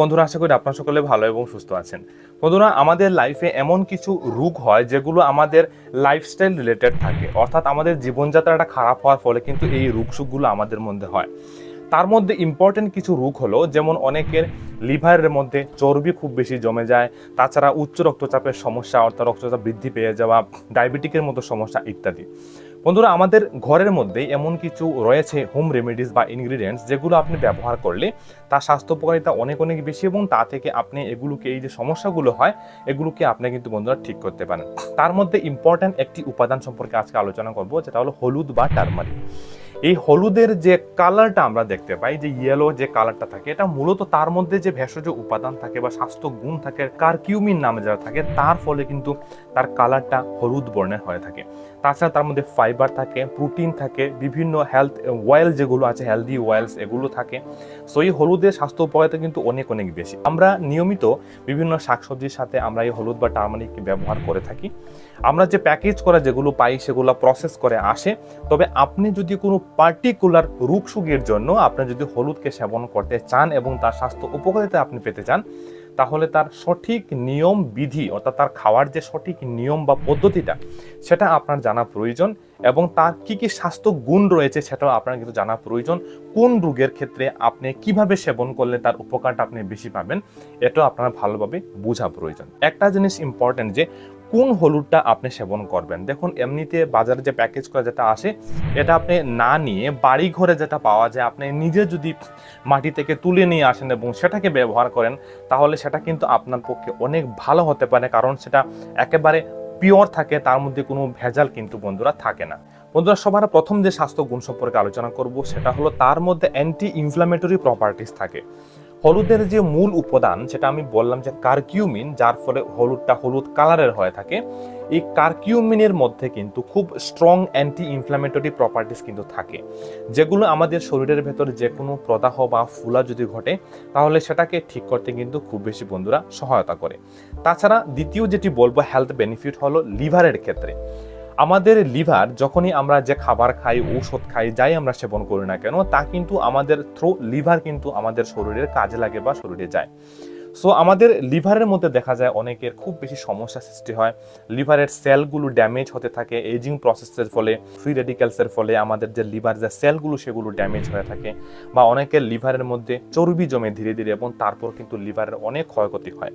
বন্ধুরা, আশা করি আপনারা সকলে ভালো এবং সুস্থ আছেন। বন্ধুরা, আমাদের লাইফে এমন কিছু রোগ হয় যেগুলো আমাদের লাইফস্টাইল রিলেটেড থাকে। অর্থাৎ আমাদের জীবনযাত্রাটা খারাপ হওয়ার ফলে কিন্তু এই রোগ সুখগুলো আমাদের মধ্যে হয়। তার মধ্যে ইম্পর্টেন্ট কিছু রোগ হলো, যেমন অনেকের লিভারের মধ্যে চর্বি খুব বেশি জমে যায়, তাছাড়া উচ্চ রক্তচাপের সমস্যা, অর্থাৎ রক্তচাপ বৃদ্ধি পেয়ে যাওয়া ডায়াবেটিকের মতো সমস্যা ইত্যাদি। বন্ধুরা, আমাদের ঘরের মধ্যে এমন কিছু রয়েছে হোম রেমেডিস বা ইনগ্রিডিয়েন্টস যেগুলো আপনি ব্যবহার করলে তার স্বাস্থ্য উপকারিতা অনেক অনেক বেশি এবং তা থেকে আপনি এগুলোকে, এই যে সমস্যাগুলো হয়, এগুলোকে আপনি কিন্তু বন্ধুরা ঠিক করতে পারেন। তার মধ্যে ইম্পর্ট্যান্ট একটি উপাদান সম্পর্কে আজকে আলোচনা করব, যেটা হলো হলুদ বা টারমারিক এই হলুদের যে কালারটা আমরা দেখতে পাই, যে ইয়েলো যে কালারটা থাকে, এটা মূলত তার মধ্যে যে ভেষজ উপাদান থাকে বা স্বাস্থ্য গুণ থাকে, কারকিউমিন নামে যারা থাকে, তার ফলে কিন্তু তার কালারটা হলুদ বর্ণের হয়ে থাকে। তাছাড়া তার মধ্যে ফাইবার থাকে প্রোটিন থাকে, বিভিন্ন হেলথ ওয়েল যেগুলো আছে হেলদি ওয়েলস এগুলো থাকে। সো এই হলুদের স্বাস্থ্য উপকারিতা কিন্তু অনেক অনেক বেশি। আমরা নিয়মিত বিভিন্ন শাকসবজির সাথে আমরা এই হলুদ বা টার্মারিক ব্যবহার করে থাকি। আমরা যে প্যাকেজ করা যেগুলো পাই, সেগুলো প্রসেস করে আসে। তবে আপনি যদি কোনো পার্টিকুলার রোগ সুগের জন্য আপনি যদি হলুদকে সেবন করতে চান এবং তার স্বাস্থ্য উপকারিতা আপনি পেতে চান, তাহলে তার সঠিক নিয়ম বিধি, অর্থাৎ তার খাওয়ার যে সঠিক নিয়ম বা পদ্ধতিটা, সেটা আপনার জানা প্রয়োজন এবং তার কি কি স্বাস্থ্য গুণ রয়েছে সেটাও আপনার কিন্তু জানা প্রয়োজন। কোন রোগের ক্ষেত্রে আপনি কীভাবে সেবন করলে তার উপকারটা আপনি বেশি পাবেন, এটাও আপনার ভালোভাবে বোঝা প্রয়োজন। একটা জিনিস ইম্পর্টেন্ট যে কোন হলুদটা আপনি সেবন করবেন? দেখুন, এমনিতে বাজারে যে প্যাকেজ করা যেটা আসে, এটা আপনি না নিয়ে বাড়ি ঘরে যেটা পাওয়া যায়, আপনি নিজে যদি মাটি থেকে তুলে নিয়ে আসেন এবং সেটাকে ব্যবহার করেন, তাহলে সেটা কিন্তু আপনার পক্ষে অনেক ভালো হতে পারে, কারণ সেটা একেবারে পিওর থাকে, তার মধ্যে কোনো ভেজাল কিন্তু বন্ধুরা থাকে না। বন্ধুরা, সবার প্রথম যে স্বাস্থ্য গুণ সম্পর্কে আলোচনা করব, সেটা হলো তার মধ্যে অ্যান্টি ইনফ্লামেটরি প্রপার্টিস থাকে। হলুদের যে মূল উপাদান সেটা আমি বললাম যে কার্কিউমিন, যার ফলে হলুদটা হলুদ কালারের হয়ে থাকে, এই কার্কিউমিনের মধ্যে কিন্তু খুব স্ট্রং অ্যান্টি ইনফ্লামেটরি প্রপার্টিস কিন্তু থাকে। যেগুলো আমাদের শরীরের ভেতর যে কোনো প্রদাহ বা ফুলা যদি ঘটে, তাহলে সেটাকে ঠিক করতে কিন্তু খুব বেশি বন্ধুরা সহায়তা করে। তাছাড়া দ্বিতীয় যেটি বলব হেলথ বেনিফিট হলো লিভারের ক্ষেত্রে। আমাদের লিভার যখনই আমরা যে খাবার খাই, ঔষধ খাই, যাই আমরা সেবন করি না কেন, তা কিন্তু আমাদের থ্রো লিভার কিন্তু আমাদের শরীরের কাজে লাগে বা শরীরে যায়। সো আমাদের লিভারের মধ্যে দেখা যায় অনেকের খুব বেশি সমস্যা সৃষ্টি হয়। লিভারের সেলগুলো ড্যামেজ হতে থাকে, এজিং প্রসেসের ফলে, ফ্রি রেডিক্যালসের ফলে আমাদের যে লিভার, যে সেলগুলো সেগুলো ড্যামেজ হয়ে থাকে বা অনেকের লিভারের মধ্যে চর্বি জমে ধীরে ধীরে এবং তারপর কিন্তু লিভারের অনেক ক্ষয়ক্ষতি হয়।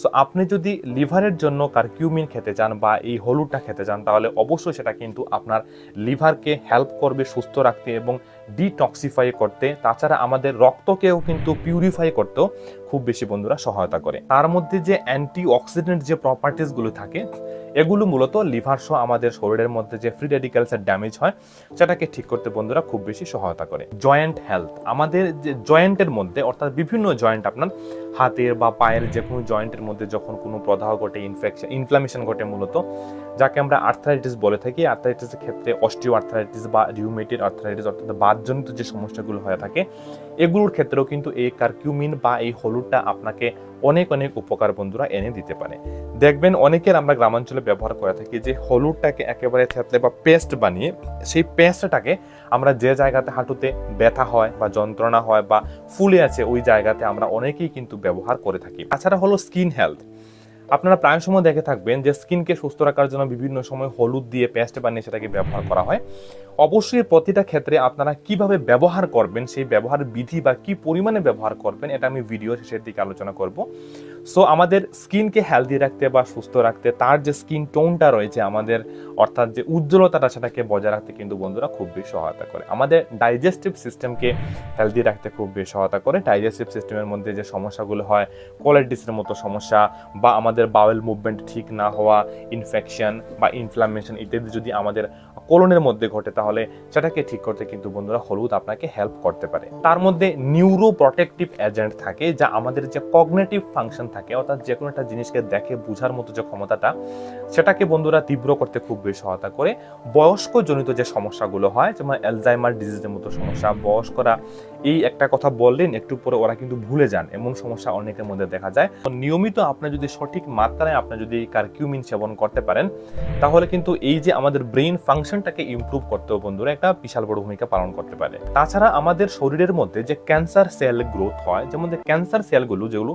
সো আপনি যদি লিভারের জন্য কারকিউমিন খেতে চান বা এই হলুদটা খেতে চান, তাহলে অবশ্যই সেটা কিন্তু আপনার লিভারকে হেল্প করবে সুস্থ রাখতে এবং ডিটক্সিফাই করতে। তাছাড়া আমাদের রক্তকেও কিন্তু পিউরিফাই করতেও খুব বেশি বন্ধুরা সহায়তা করে। তার মধ্যে যে অ্যান্টি অক্সিডেন্ট যে প্রপার্টিসগুলো থাকে এগুলো মূলত লিভার সহ আমাদের শরীরের মধ্যে যে ফ্রি রেডিক্যালসের ড্যামেজ হয়, সেটাকে ঠিক করতে বন্ধুরা খুব বেশি সহায়তা করে। জয়েন্ট হেলথ আমাদের যে জয়েন্টের মধ্যে, অর্থাৎ বিভিন্ন জয়েন্ট আপনার হাতের বা পায়ের যে কোনো জয়েন্টের মধ্যে যখন কোনো প্রদাহ ঘটে ইনফেকশন ইনফ্লামেশন ঘটে মূলত, যাকে আমরা আর্থারাইটিস বলে থাকি। আর্থারাইটিসের ক্ষেত্রে অস্টিও আর্থারাইটিস বা রিউমেটেড আর্থারাইটিস অর্থাৎ বাদজনিত যে সমস্যাগুলো হয়ে থাকে, এগুলোর ক্ষেত্রেও কিন্তু এই কারকিউমিন বা এই হলুদটা আপনাকে অনেক অনেক উপকার বন্ধুরা এনে দিতে পারে। দেখবেন অনেকের আমরা গ্রামাঞ্চলে ব্যবহার করে থাকি যে হলুদটাকে একেবারে থেতলে বা পেস্ট বানিয়ে, সেই পেস্টটাকে আমরা যে জায়গাতে হাঁটুতে ব্যথা হয় বা যন্ত্রণা হয় বা ফুলে আছে ওই জায়গাতে আমরা অনেকেই কিন্তু ব্যবহার করে থাকি। তাছাড়া হলো স্কিন হেলথ আপনারা প্রায় সময় দেখে থাকবেন যে স্কিনকে সুস্থ রাখার জন্য বিভিন্ন সময় হলুদ দিয়ে পেস্ট বানিয়ে সেটাকে ব্যবহার করা হয়। অবশ্যই প্রতিটা ক্ষেত্রে আপনারা কীভাবে ব্যবহার করবেন, সেই ব্যবহার বিধি বা কি পরিমাণে ব্যবহার করবেন, এটা আমি ভিডিও শেষের দিকে আলোচনা করব। সো আমাদের স্কিনকে হেলদি রাখতে বা সুস্থ রাখতে, তার যে স্কিন টোনটা রয়েছে আমাদের, অর্থাৎ যে উজ্জ্বলতাটা সেটাকে বজায় রাখতে কিন্তু বন্ধুরা খুব বেশি সহায়তা করে। আমাদের ডাইজেস্টিভ সিস্টেমকে হেলদি রাখতে খুব বেশি সহায়তা করে। ডাইজেস্টিভ সিস্টেমের মধ্যে যে সমস্যাগুলো হয় কোলাইটিসের মতো সমস্যা বা আমাদের বাওয়েল মুভমেন্ট ঠিক না হওয়া ইনফেকশন বা ইনফ্লামেশন ইত্যাদি যদি আমাদের কোলনের মধ্যে ঘটে, তাহলে সেটাকে ঠিক করতে কিন্তু বন্ধুরা হলুদ আপনাকে হেল্প করতে পারে। তার মধ্যে নিউরো প্রোটেকটিভ এজেন্ট থাকে, যা আমাদের যে কগনেটিভ ফাংশন থাকে, অর্থাৎ যে কোনো একটা জিনিসকে দেখে, বোঝার মতো যে ক্ষমতাটা, সেটাকে বন্ধুরা তীব্র করতে খুব বেশি সহায়তা করে। বয়স্ক জনিত যে সমস্যাগুলো হয়, যেমন অ্যালজাইমার ডিজিজের মতো সমস্যা, বয়স্করা এই একটা কথা বললেন, একটু পরে ওরা কিন্তু ভুলে যান। এমন সমস্যা অনেকের মধ্যে দেখা যায়। নিয়মিত আপনি যদি সঠিক মাত্রায় আপনি যদি কারকিউমিন সেবন করতে পারেন, তাহলে কিন্তু এই যে আমাদের ব্রেইন ফাংশনটাকে ইমপ্রুভ করতেও বন্ধুরা একটা বিশাল বড় ভূমিকা পালন করতে পারে। তাছাড়া আমাদের শরীরের মধ্যে যে ক্যান্সার সেল গ্রোথ হয়, যেমন যে ক্যান্সার সেলগুলো যেগুলো,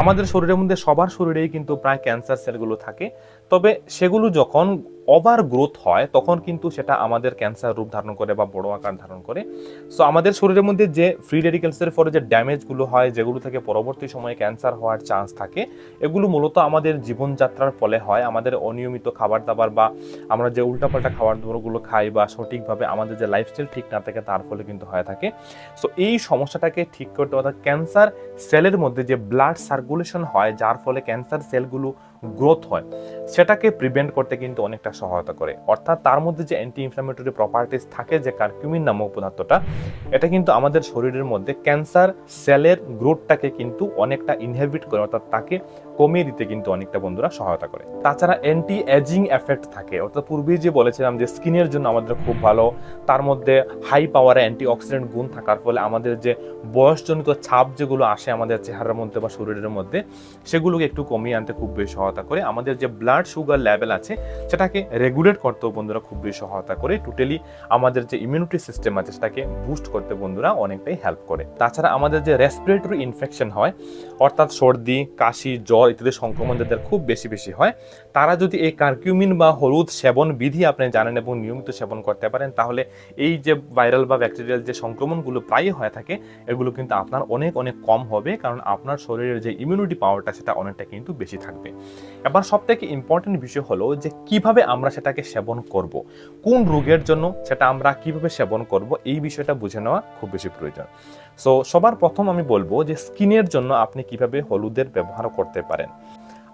আমাদের শরীরের মধ্যে সবার শরীরেই কিন্তু প্রায় ক্যান্সার সেলগুলো থাকে। তবে সেগুলো যখন ওভার গ্রোথ হয়, তখন কিন্তু সেটা আমাদের ক্যান্সার রূপ ধারণ করে বা বড় আকার ধারণ করে। সো আমাদের শরীরের মধ্যে যে ফ্রি রেডিকেলসের ফলে যে ড্যামেজগুলো হয়, যেগুলো থেকে পরবর্তী সময়ে ক্যান্সার হওয়ার চান্স থাকে, এগুলো মূলত আমাদের জীবনযাত্রার ফলে হয়। আমাদের অনিয়মিত খাবার দাবার বা আমরা যে উল্টাপাল্টা খাবার দাবারগুলো খাই বা সঠিকভাবে আমাদের যে লাইফস্টাইল ঠিক না থাকে, তার ফলে কিন্তু হয়ে থাকে। সো এই সমস্যাটাকে ঠিক করতে অর্থাৎ ক্যান্সার সেলের মধ্যে যে ব্লাড সার্কুলেশন হয়, যার ফলে ক্যান্সার সেলগুলো গ্রোথ হয়, সেটাকে প্রিভেন্ট করতে কিন্তু অনেকটা সহায়তা করে। অর্থাৎ তার মধ্যে যে অ্যান্টি ইনফ্লামেটরি প্রপার্টিস থাকে, যে কার্কিউমিন নামক পদার্থটা, এটা কিন্তু আমাদের শরীরের মধ্যে ক্যান্সার সেলের গ্রোথটাকে কিন্তু অনেকটা ইনহেবিট করে, অর্থাৎ তাকে কমিয়ে দিতে কিন্তু অনেকটা বন্ধুরা সহায়তা করে। তাছাড়া অ্যান্টি এজিং এফেক্ট থাকে, অর্থাৎ পূর্বেই যে বলেছিলাম যে স্কিনের জন্য আমাদের খুব ভালো, তার মধ্যে হাই পাওয়ারে অ্যান্টি অক্সিডেন্ট গুণ থাকার ফলে আমাদের যে বয়সজনিত ছাপ যেগুলো আসে আমাদের চেহারার মধ্যে বা শরীরের মধ্যে, সেগুলোকে একটু কমিয়ে আনতে খুব বেশি সহায়তা করে আমাদের যে ব্লাড সুগার লেভেল আছে, সেটাকে রেগুলেট করতেও বন্ধুরা খুব বেশি সহায়তা করে। টোটালি আমাদের যে ইমিউনিটি সিস্টেম আছে, সেটাকে বুস্ট করতে বন্ধুরা অনেকটাই হেল্প করে। তাছাড়া আমাদের যে রেসপিরেটরি ইনফেকশন হয়, অর্থাৎ সর্দি, কাশি, জ্বর ইত্যাদি সংক্রমণ যাদের খুব বেশি বেশি হয়, তারা যদি এই কার্কিউমিন বা হলুদ সেবন বিধি আপনি জানেন এবং নিয়মিত সেবন করতে পারেন, তাহলে এই যে ভাইরাল বা ব্যাকটেরিয়াল যে সংক্রমণগুলো প্রায়ই হয়ে থাকে, এগুলো কিন্তু আপনার অনেক অনেক কম হবে, কারণ আপনার শরীরের যে ইমিউনিটি পাওয়ারটা সেটা অনেকটা কিন্তু বেশি থাকবে। এবার সব থেকে ইম্পর্টেন্ট বিষয় হলো যে কীভাবে আমরা সেটাকে সেবন করব, কোন রোগের জন্য সেটা আমরা কীভাবে সেবন করব, এই বিষয়টা বুঝে নেওয়া খুব বেশি প্রয়োজন। সো সবার প্রথম আমি বলব যে স্কিনের জন্য আপনি কীভাবে হলুদের ব্যবহার করতে পারেন।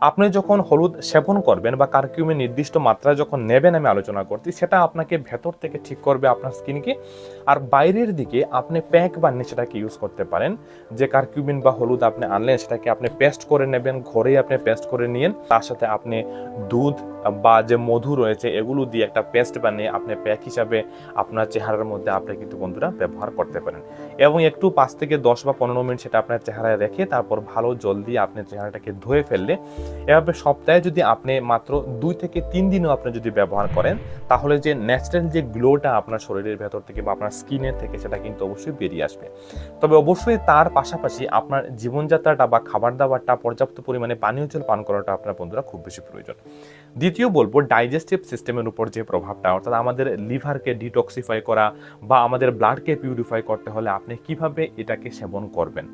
আপনি যখন হলুদ সেবন করবেন বা কারকিউমের নির্দিষ্ট মাত্রায় যখন নেবেন আমি আলোচনা করছি, সেটা আপনাকে ভেতর থেকে ঠিক করবে আপনার স্কিনকে আর বাইরের দিকে আপনি প্যাক বানিয়ে সেটাকে ইউজ করতে পারেন। যে কারকিউমিন বা হলুদ আপনি আনলেন, সেটাকে আপনি পেস্ট করে নেবেন, ঘরেই আপনি পেস্ট করে নিয়েন। তার সাথে আপনি দুধ বা যে মধু রয়েছে, এগুলো দিয়ে একটা পেস্ট বানিয়ে আপনি প্যাক হিসাবে আপনার চেহারার মধ্যে আপনি কিন্তু বন্ধুরা ব্যবহার করতে পারেন। এবং একটু পাঁচ থেকে দশ বা পনেরো মিনিট সেটা আপনার চেহারায় রেখে তারপর ভালো জল দিয়ে আপনি চেহারাটাকে ধুয়ে ফেললে এভাবে সপ্তাহে যদি আপনি মাত্র দুই থেকে তিন দিনও আপনি যদি ব্যবহার করেন, তাহলে যে ন্যাচারাল যে গ্লোটা আপনার শরীরের ভেতর থেকে বা আপনার স্কিনের থেকে, সেটা কিন্তু অবশ্যই বেরিয়ে আসবে। তবে অবশ্যই তার পাশাপাশি আপনার জীবনযাত্রাটা বা খাবার দাবারটা পর্যাপ্ত পরিমাণে পানীয় জল পান করাটা আপনার বন্ধুরা খুব বেশি প্রয়োজন। দ্বিতীয় বলব ডাইজেস্টিভ সিস্টেমের উপর যে প্রভাবটা, অর্থাৎ আমাদের লিভারকে ডিটক্সিফাই করা বা আমাদের ব্লাডকে পিউরিফাই করতে হলে আপনি কীভাবে এটাকে সেবন করবেন?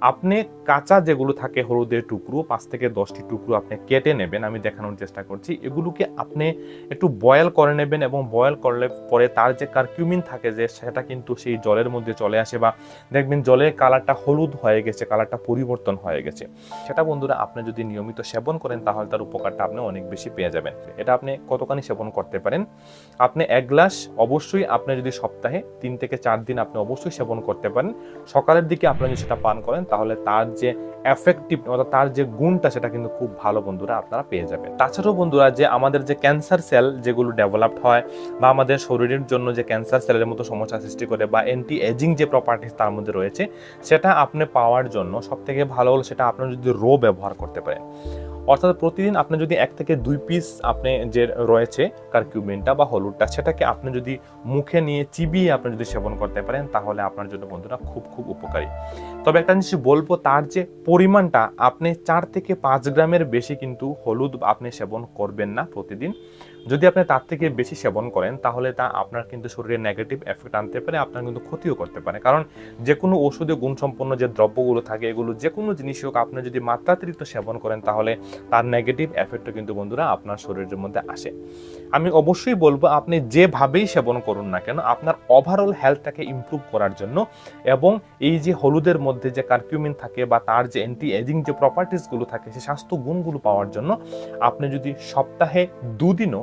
আপনি কাঁচা যেগুলো থাকে হলুদের টুকরো, পাঁচ থেকে দশটি টুকরো আপনি কেটে নেবেন, আমি দেখানোর চেষ্টা করছি। এগুলোকে আপনি একটু বয়েল করে নেবেন এবং বয়েল করলে পরে তার যে কারকিউমিন থাকে যে, সেটা কিন্তু সেই জলের মধ্যে চলে আসে বা দেখবেন জলের কালারটা হলুদ হয়ে গেছে কালারটা পরিবর্তন হয়ে গেছে। সেটা বন্ধুরা আপনি যদি নিয়মিত সেবন করেন, তাহলে তার উপকারটা আপনি অনেক বেশি পেয়ে যাবেন। এটা আপনি কতখানি সেবন করতে পারেন? আপনি এক গ্লাস অবশ্যই আপনি যদি সপ্তাহে তিন থেকে চার দিন আপনি অবশ্যই সেবন করতে পারেন। সকালের দিকে আপনি যদি সেটা পান করেন তাহলে তার যে এফেক্টিভ অর্থাৎ তার যে গুণটা, সেটা কিন্তু খুব ভালো বন্ধুরা আপনারা পেয়ে যাবেন। তাছাড়াও বন্ধুরা, যে আমাদের যে ক্যান্সার সেল যেগুলো ডেভেলপড হয় বা আমাদের শরীরের জন্য যে ক্যান্সার সেলের মতো সমস্যা সৃষ্টি করে বা অ্যান্টি এজিং যে প্রপার্টিস তার মধ্যে রয়েছে, সেটা আপনি পাওয়ার জন্য সবথেকে ভালো হলো সেটা আপনার যদি রো ব্যবহার করতে পারেন। অর্থাৎ প্রতিদিন আপনি যদি এক থেকে দুই পিস আপনি যে রয়েছে কার্কিউমিনটা বা হলুদটা, সেটাকে আপনি যদি মুখে নিয়ে চিবিয়ে আপনি যদি সেবন করতে পারেন, তাহলে আপনার জন্য বন্ধুরা খুব খুব উপকারী। তবে একটা জিনিস বলব, তার যে পরিমাণটা, আপনি চার থেকে পাঁচ গ্রামের বেশি কিন্তু হলুদ আপনি সেবন করবেন না প্রতিদিন। যদি আপনি তার থেকে বেশি সেবন করেন, তাহলে তা আপনার কিন্তু শরীরে নেগেটিভ এফেক্ট আনতে পারে, আপনার কিন্তু ক্ষতিও করতে পারে। কারণ যে কোনো ওষুধে গুণসম্পন্ন যে দ্রব্যগুলো থাকে, এগুলো যে কোনো জিনিস হোক, আপনি যদি মাত্রাতিরিক্ত সেবন করেন, তাহলে তার নেগেটিভ এফেক্টও কিন্তু বন্ধুরা আপনার শরীরের মধ্যে আসে। আমি অবশ্যই বলব, আপনি যেভাবেই সেবন করুন না কেন, আপনার ওভারঅল হেলথটাকে ইমপ্রুভ করার জন্য এবং এই যে হলুদের মধ্যে যে কার্কিউমিন থাকে বা তার যে অ্যান্টি এজিং যে প্রপার্টিসগুলো থাকে সেই স্বাস্থ্য গুণগুলো পাওয়ার জন্য আপনি যদি সপ্তাহে দুদিনও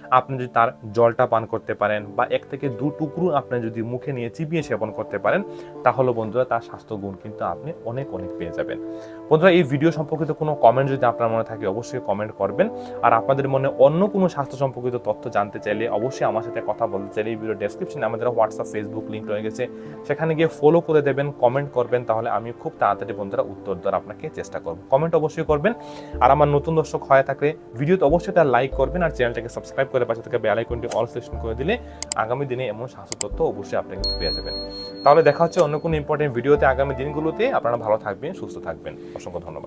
আপনি যদি তার জলটা পান করতে পারেন বা এক থেকে দু টুকরো আপনি যদি মুখে নিয়ে চিবিয়ে সেবন করতে পারেন, তাহলে বন্ধুরা তার স্বাস্থ্য গুণ কিন্তু আপনি অনেক অনেক পেয়ে যাবেন। বন্ধুরা, এই ভিডিও সম্পর্কিত কোনো কমেন্ট যদি আপনার মনে থাকে, অবশ্যই কমেন্ট করবেন। আর আপনাদের মনে অন্য কোনো স্বাস্থ্য সম্পর্কিত তথ্য জানতে চাইলে অবশ্যই আমার সাথে কথা বলতে চাইলে এই ভিডিও ডেসক্রিপশনে আমাদের হোয়াটসঅ্যাপ ফেসবুক লিঙ্ক রয়ে গেছে। সেখানে গিয়ে ফলো করে দেবেন কমেন্ট করবেন, তাহলে আমি খুব তাড়াতাড়ি বন্ধুরা উত্তর দেওয়ার আপনাকে চেষ্টা করব। কমেন্ট অবশ্যই করবেন। আর আমার নতুন দর্শক হয়ে থাকলে ভিডিওতে অবশ্যই তার লাইক করবেন আর চ্যানেলটাকে সাবস্ক্রাইব করে পাশে থেকে বেল আইকনটি অল সিলেকশন করে দিলে আগামী দিনে এমন স্বাস্থ্য তথ্য অবশ্যই আপনি কিন্তু পেয়ে যাবেন। তাহলে দেখা হচ্ছে অন্য কোনো ইম্পর্টেন্ট ভিডিওতে আগামী দিনগুলোতে। আপনারা ভালো থাকবেন, সুস্থ থাকবেন। অসংখ্য ধন্যবাদ।